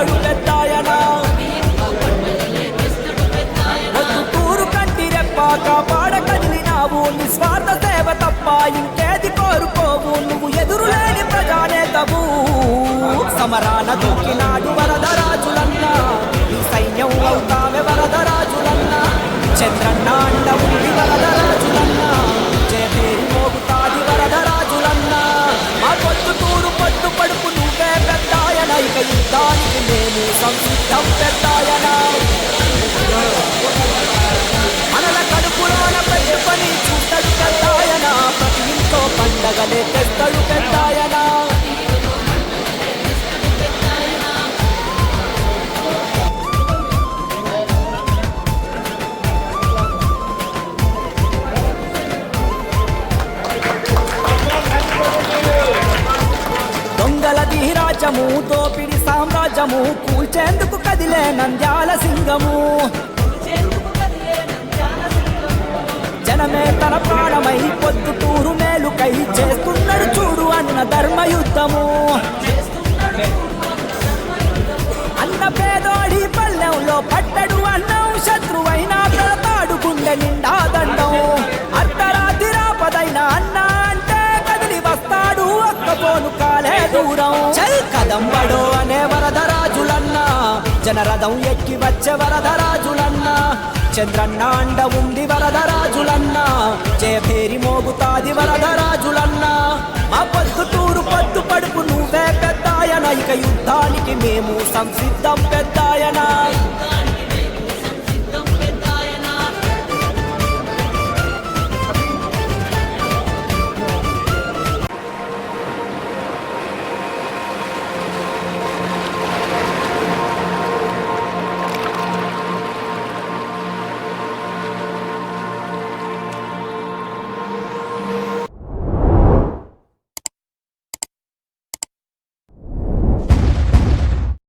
అడుగెత్తాయనా కంటి రెప్ప కాపాడ కదిలినావు. నిస్వార్థ సేవ తప్ప ఇంకేది కోరుకోవు. నువ్వు ఎదురులేని ప్రజానేతవు. సమరాన దూకినాడు వరదరాజులన్నా. సైన్యం అవుతావే వరదరాజులన్నా. చంద్రన్నా రాజ్యము దోపిడి సామ్రాజ్యము కూల్చేందుకు కదిలే నంద్యాల సింగము. జనమే తన ప్రాణమై పొద్దుటూరు మేలుకై చేస్తున్నాడు చూడు అన్న ధర్మయుద్ధము. అన్న పేదోడి పల్లెంలో పట్టడు రథం ఎక్కి వచ్చే వరదరాజులన్న చంద్రన్న అండ ఉంది వరదరాజులన్న చేపేరి మోగుతాది వరదరాజులన్న. మా పొద్దుటూరు పొద్దు పడుపు నువ్వే పెద్దాయన ఇక యుద్ధానికి మేము సంసిద్ధం పెద్దాయన.